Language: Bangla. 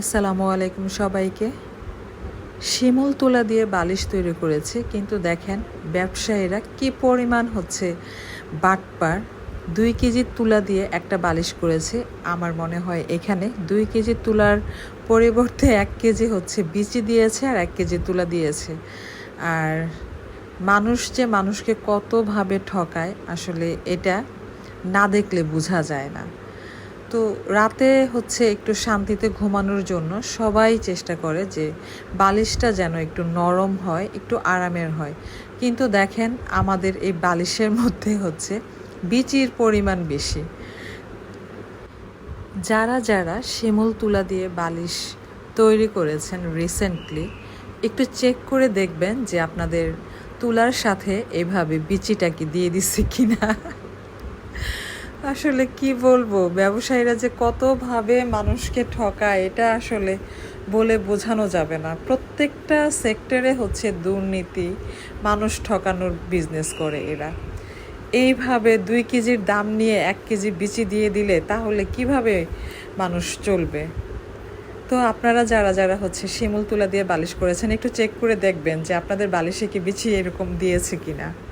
আসসালামু আলাইকুম সবাইকে। শিমুল তুলা দিয়ে বালিশ তৈরি করেছে, কিন্তু দেখেন ব্যবসায়ীরা কি পরিমাণ হচ্ছে বাটপার। দুই কেজি তুলা দিয়ে একটা বালিশ করেছে, আমার মনে হয় এখানে দুই কেজি তুলার পরিবর্তে এক কেজি হচ্ছে বিচি দিয়েছে আর এক কেজি তুলা দিয়েছে। আর মানুষ যে মানুষকে কতভাবে ঠকায়, আসলে এটা না দেখলে বোঝা যায় না। তো রাতে হচ্ছে একটু শান্তিতে ঘুমানোর জন্য সবাই চেষ্টা করে যে বালিশটা যেন একটু নরম হয়, একটু আরামের হয়। কিন্তু দেখেন আমাদের এই বালিশের মধ্যে হচ্ছে বিচির পরিমাণ বেশি। যারা যারা শিমুল তুলা দিয়ে বালিশ তৈরি করেছেন রিসেন্টলি একটু চেক করে দেখবেন যে আপনাদের তুলার সাথে এভাবে বিচিটা কি দিয়ে দিচ্ছে কিনা। আসলে কি বলব? ব্যবসায়ীরা যে কতভাবে মানুষকে ঠকায়, এটা আসলে বলে বোঝানো যাবে না। প্রত্যেকটা সেক্টরে হচ্ছে দুর্নীতি, মানুষ ঠকানোর বিজনেস করে এরা। এইভাবে দুই কেজির দাম নিয়ে এক কেজি বিচি দিয়ে দিলে তাহলে কীভাবে মানুষ চলবে? তো আপনারা যারা যারা হচ্ছে শিমুল তুলা দিয়ে বালিশ করেছেন, একটু চেক করে দেখবেন যে আপনাদের বালিশে কি বিচি এরকম দিয়েছে কিনা।